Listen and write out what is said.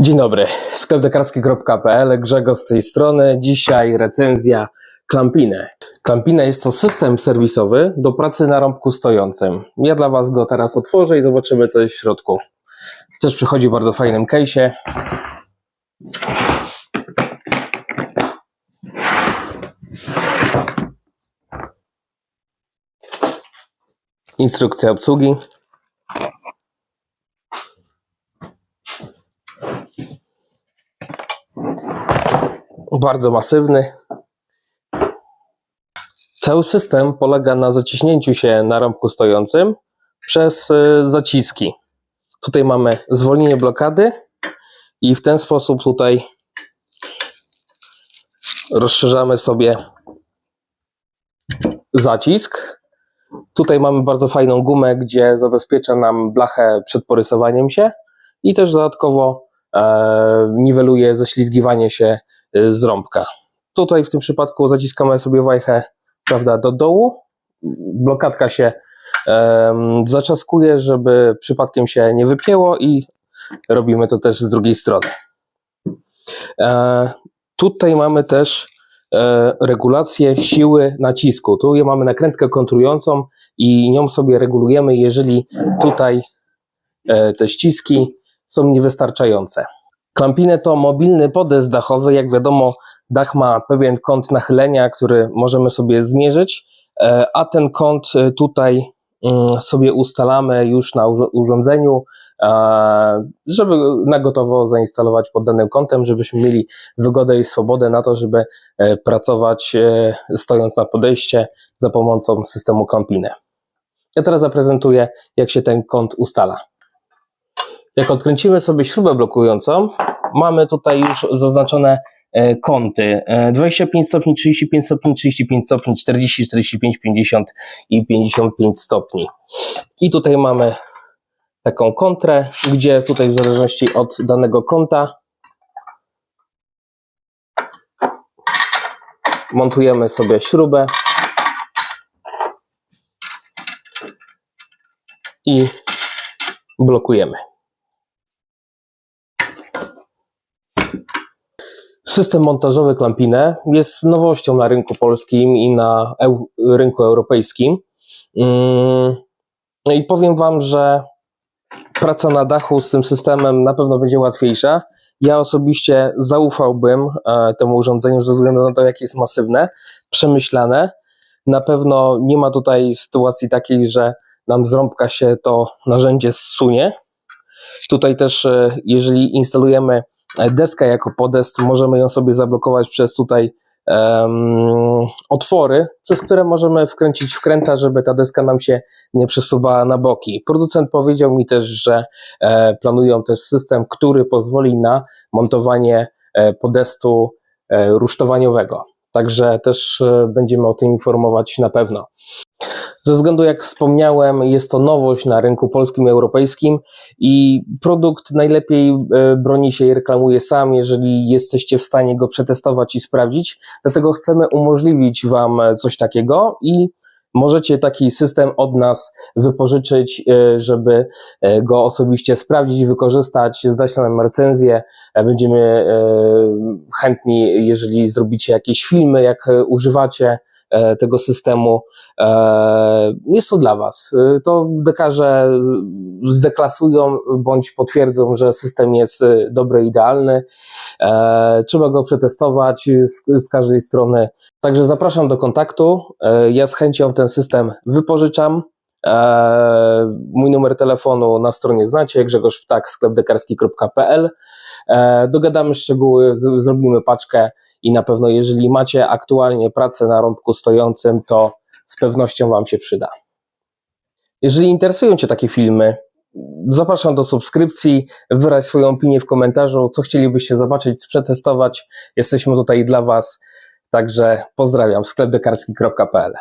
Dzień dobry, sklepdekarski.pl, Grzegorz z tej strony. Dzisiaj recenzja Clampine. Clampine jest to system serwisowy do pracy na rąbku stojącym. Ja dla Was go teraz otworzę i zobaczymy co jest w środku. Też przychodzi w bardzo fajnym case'ie. Instrukcja obsługi. Bardzo masywny. Cały system polega na zaciśnięciu się na rąbku stojącym przez y, zaciski. Tutaj mamy zwolnienie blokady i w ten sposób tutaj rozszerzamy sobie zacisk. Tutaj mamy bardzo fajną gumę, gdzie zabezpiecza nam blachę przed porysowaniem się i też dodatkowo e, niweluje ześlizgiwanie się z rąbka. Tutaj w tym przypadku zaciskamy sobie wajchę prawda, do dołu. Blokadka się em, zaczaskuje, żeby przypadkiem się nie wypięło i robimy to też z drugiej strony. E, tutaj mamy też e, regulację siły nacisku. Tu mamy nakrętkę kontrującą i nią sobie regulujemy, jeżeli tutaj e, te ściski są niewystarczające. Klampine to mobilny podest dachowy. Jak wiadomo, dach ma pewien kąt nachylenia, który możemy sobie zmierzyć, e, a ten kąt e, tutaj mm, sobie ustalamy już na urządzeniu, żeby na gotowo zainstalować pod danym kątem, żebyśmy mieli wygodę i swobodę na to, żeby e, pracować stojąc na podejście za pomocą systemu Clampine. Ja teraz zaprezentuję, jak się ten kąt ustala. Jak odkręcimy sobie śrubę blokującą, mamy tutaj już zaznaczone e, kąty. E, 25 stopni, 35 stopni, 35 stopni, 40, 45, 50 i 55 stopni. I tutaj mamy taką kontrę, gdzie tutaj w zależności od danego kąta montujemy sobie śrubę i blokujemy. System montażowy Clampine jest nowością na rynku polskim i na eu rynku europejskim. Mm, I powiem Wam, że praca na dachu z tym systemem na pewno będzie łatwiejsza. Ja osobiście zaufałbym e, temu urządzeniu ze względu na to, jakie jest masywne, przemyślane. Na pewno nie ma tutaj sytuacji takiej, że nam z rąbka się to narzędzie zsunie. Tutaj też, e, jeżeli instalujemy deskę jako podest, możemy ją sobie zablokować przez tutaj em, otwory, przez które możemy wkręcić wkręta, żeby ta deska nam się nie przesuwała na boki. Producent powiedział mi też, że e, planują też system, który pozwoli na montowanie e, podestu e, rusztowaniowego. Także też e, będziemy o tym informować na pewno. Ze względu, jak wspomniałem, jest to nowość na rynku polskim i europejskim i produkt najlepiej e, broni się i reklamuje sam, jeżeli jesteście w stanie go przetestować i sprawdzić. Dlatego chcemy umożliwić Wam coś takiego i możecie taki system od nas wypożyczyć, e, żeby e, go osobiście sprawdzić, wykorzystać, zdać nam recenzję. E, Będziemy chętni, jeżeli zrobicie jakieś filmy, jak używacie tego systemu. Jest to dla Was. To dekarze zdeklasują bądź potwierdzą, że system jest dobry, idealny. Trzeba go przetestować z każdej strony. Także zapraszam do kontaktu. E, Ja z chęcią ten system wypożyczam. E, Mój numer telefonu na stronie znacie, Grzegorz Ptak, sklepdekarski.pl. E, Dogadamy szczegóły, zrobimy paczkę i na pewno jeżeli macie aktualnie pracę na rąbku stojącym, to z pewnością Wam się przyda. Jeżeli interesują Cię takie filmy, zapraszam do subskrypcji, wyraź swoją opinię w komentarzu, co chcielibyście zobaczyć, przetestować. Jesteśmy tutaj dla Was, także pozdrawiam, sklepdekarski.pl